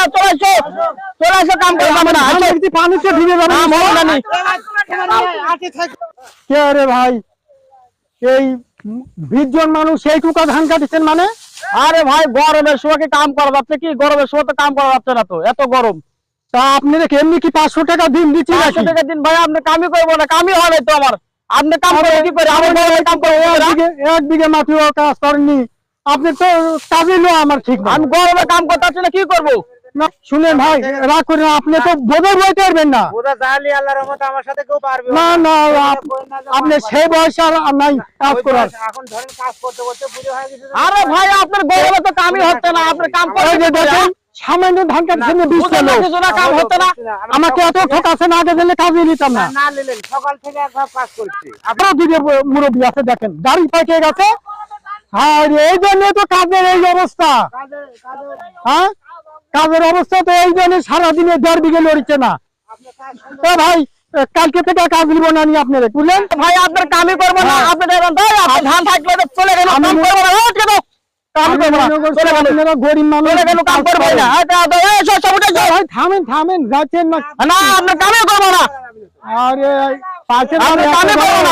না চলে এসো। চলে এসো কাম করে যাবে না। ধান দেখছি পানিতে ডুবে যাবে? না, মরো না নি। কে রে ভাই? এই বিশ মানুষ সেই টুকা ধান কাটিছেন মানে? আরে ভাই গরমের সময় কাম করা যাচ্ছে কি? গরমের সময় তো কাম করা যাচ্ছে না তো এত গরম। তা আপনি রেখে এমনি কি পাঁচশো টাকা দিন দিচ্ছি পাঁচশো টাকা দিন ভাই আপনি কামই করব না কামই নাই তো আমার। আপনি কাম করে কি করে? আমার কাম করব এক বিঘে মাটিও কাজ করেননি। আপনি তো কাজই লো আমার ঠিক আমি গরমে কাম করতে না কি করব? না, শুনেন ভাই রাগ করেন আপনি তো বইতে পারবেন না। ওরা জালি আল্লাহর রহমতে আমার সাথে কেউ পারবে না। না আপনি সেই বয়সে আর নাই কাজ করার এখন ধরেন কাজ করতে করতে বুড়ো হয়ে গেছে আরে ভাই আপনার গরমে তো কামই হচ্ছে না আপনি কাম যে দেখেন সামান্য ধান না কাম হচ্ছে না। আমাকে এত ঠকাচ্ছেন আগে দিলে কাজে নিতাম না। না নিলেন সকাল থেকে কাজ করছি। আপনার মুরব্বী আছে দেখেন গাড়ি পাইকে গেছে। আর এই জন্য তো কাজের এই অবস্থা। হ্যাঁ? কাজের অবস্থা তো এই জন্য সারাদিনে দেড় বিঘে লড়ছে না। ভাই কালকে থেকে কাজ নিব না নি আপনার বুঝলেন? ভাই আপনার কামই করব না। আপনি দেখবেন ভাই আপনি ধান থাকলে চলে গেল কাম করব না। করব না। কাম করব না। উঠে থামেন থামেন যাচ্ছেন করব আরে এত গরম।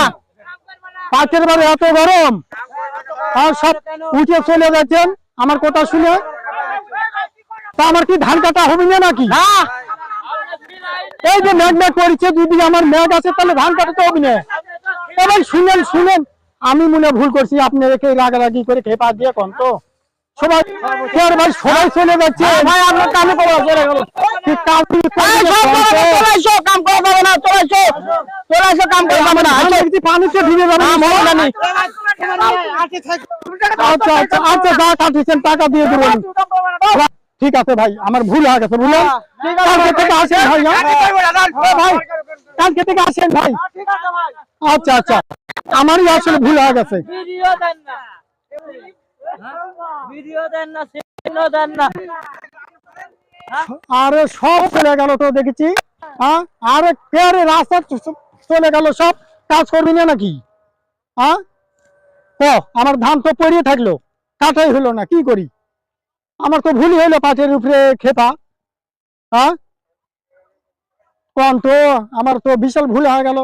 পাঁচের বারে এত গরম। আর সব উঠে চলে যাচ্ছেন। আমার কথা শুনে তা আমার কি ধান কাটা হবে না নাকি? এই যে মেঘ মেঘ করেছে যদি আমার মেঘ আছে তাহলে ধান কাটাতে হবে না। এবার শুনেন শুনেন। আমি মনে ভুল করছি আপনি রেখে রাগারাগি করে খেয়ে পা দিয়ে কোন তো। সবাই কে ভাই সবাই চলে যাচ্ছে। ভাই আপনার কামই করব চলে গেল। কি কাজ কি এই সব চলে গেল, চলে এসো কাম করা যাবে না কাম করা যাবে না। ধান দেখছি পানিতে ডুবে যাবে। না, মরো না আচ্ছা আচ্ছা আচ্ছা যা কাটিয়েছেন টাকা দিয়ে দেবেন। ঠিক আছে ভাই আমার ভুল হয়ে গেছে বুঝলেন? কালকে থেকে আসেন ভাই হ্যাঁ? ভাই। কালকে থেকে আসেন ভাই। আচ্ছা আচ্ছা। আমারই আসলে ভুল হয়ে গেছে। আরে সব চলে গেল তো দেখেছি। হ্যাঁ? আরে রাস্তা চলে গেল সব কাজ করবি না নাকি? হ্যাঁ? আমার ধান তো পড়িয়ে থাকল। কাটাই হলো না কি করি? আমার তো ভুলই হইল পাটের উপরে খেপা হ্যাঁ? কোন তো, আমার তো বিশাল ভুল হয়ে গেল।